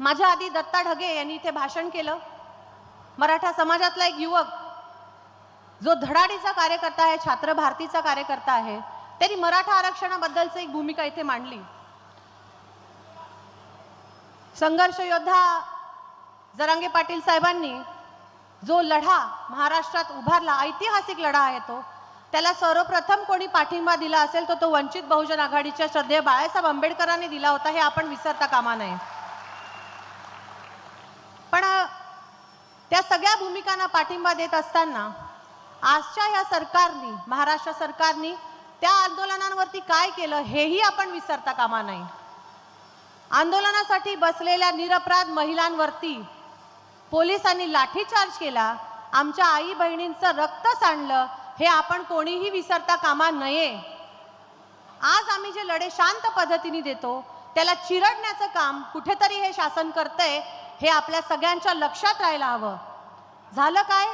माझ्या आधी दत्ता ढगे यांनी इथे भाषण केलं. मराठा समाजातला एक युवक जो धडाडीचा कार्यकर्ता आहे छात्र भारतीचा कार्यकर्ता आहे त्यांनी मराठा आरक्षणाबद्दलच एक भूमिका इथे मांडली. संघर्ष योद्धा जरांगे पाटील साहेबांनी जो लढा महाराष्ट्रात उभारला ऐतिहासिक लढा आहे तो त्याला सर्वप्रथम कोणी पाठिंबा दिला असेल तर तो वंचित बहुजन आघाडीच्या श्रद्धेय बाळासाहेब आंबेडकरांनी दिला होता हे आपण विसरता कामा नये. पण त्या सगळ्या भूमिकांना पाठिंबा देत असताना आजच्या या सरकारनी महाराष्ट्र सरकारनी त्या आंदोलनांवरती काय केलं हेही आपण विसरता कामा नये आंदोलनासाठी बसलेल्या निरपराध महिलांवरती पोलिसांनी लाठीचार्ज केला आमच्या आई बहिणींचं रक्त सांडलं हे आपण कोणीही विसरता कामा नये. आज आम्ही जे लढे शांत पद्धतीने देतो त्याला चिरडण्याचं काम कुठेतरी हे शासन करतंय हे आपल्या सगळ्यांच्या लक्षात राहायला हवं. झालं काय?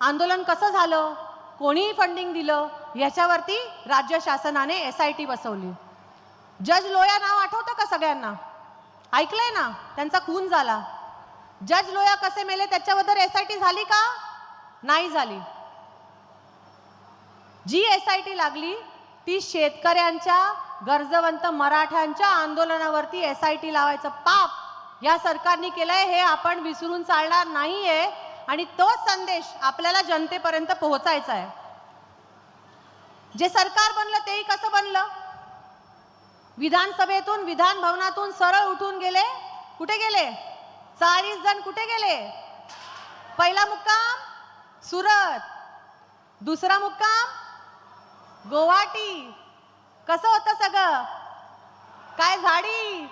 आंदोलन कसं झालं? कोणीही फंडिंग दिलं? याच्यावरती राज्य शासनाने एस आय टी बसवली. जज लोया नाव आठवतं का सगळ्यांना? ऐकलंय ना? त्यांचा खून झाला. जज लोया कसे मेले? त्याच्याबद्दल एस आय टी झाली का? नाही झाली. जी एस आय टी लागली ती शेतकऱ्यांच्या गरजवंत मराठ्यांच्या आंदोलनावरती एस आय टी लावायचं पाप या सरकारने केलंय हे आपण विसरून चालणार नाहीये आणि तोच संदेश आपल्याला जनतेपर्यंत पोहोचायचा आहे. जे सरकार बनलं तेही कसं बनलं? विधानसभेतून विधान भवनातून सरळ उठून गेले. कुठे गेले? चाळीस जण कुठे गेले? पहिला मुक्काम सुरत. दुसरा मुक्काम गुवाहाटी. कसं होतं सगळं? काय झाडी?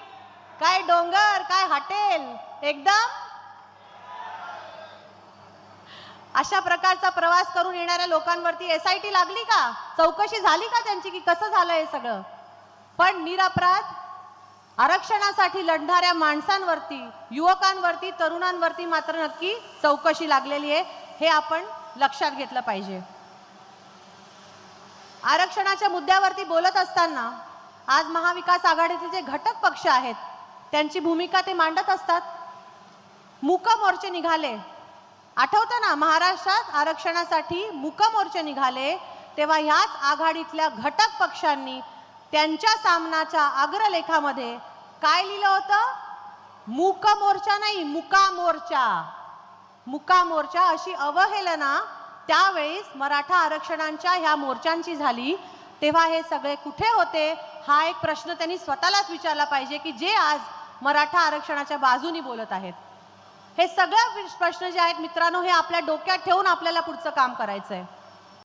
काय डोंगर काय हॉटेल? एकदम? अशा प्रकारचा प्रवास करून येणाऱ्या लोकांवरती एस आय टी लागली का? चौकशी झाली का त्यांची की कसं झालं हे सगळं? पण निरपराध आरक्षणासाठी लढणाऱ्या माणसांवरती युवकांवरती तरुणांवरती मात्र नक्की चौकशी लागलेली आहे. हे आपण लक्षात घेतलं पाहिजे. आरक्षणाच्या मुद्द्यावरती बोलत असताना आज महाविकास आघाडीचे जे घटक पक्ष आहेत त्यांची भूमिका ते मांडत असतात. मुक मोर्चे निघाले. आठवतं ना महाराष्ट्रात आरक्षणासाठी मुक मोर्चे निघाले तेव्हा ह्याच आघाडीतल्या घटक पक्षांनी त्यांच्या सामनाच्या अग्रलेखामध्ये काय लिहिलं होतं? मूक मोर्चा नाही मुका मोर्चा मुका मोर्चा अशी अवहेलना त्यावेळेस मराठा आरक्षणांच्या ह्या मोर्चांची झाली. तेव्हा हे सगळे कुठे होते? हा एक प्रश्न त्यांनी स्वतःलाच विचारला पाहिजे की जे आज मराठा आरक्षणाच्या बाजूनी बोलत आहेत. हे सगळं प्रश्न जे आहेत मित्रांनो हे आपल्या डोक्यात ठेवून आपल्याला पुढचं काम करायचं आहे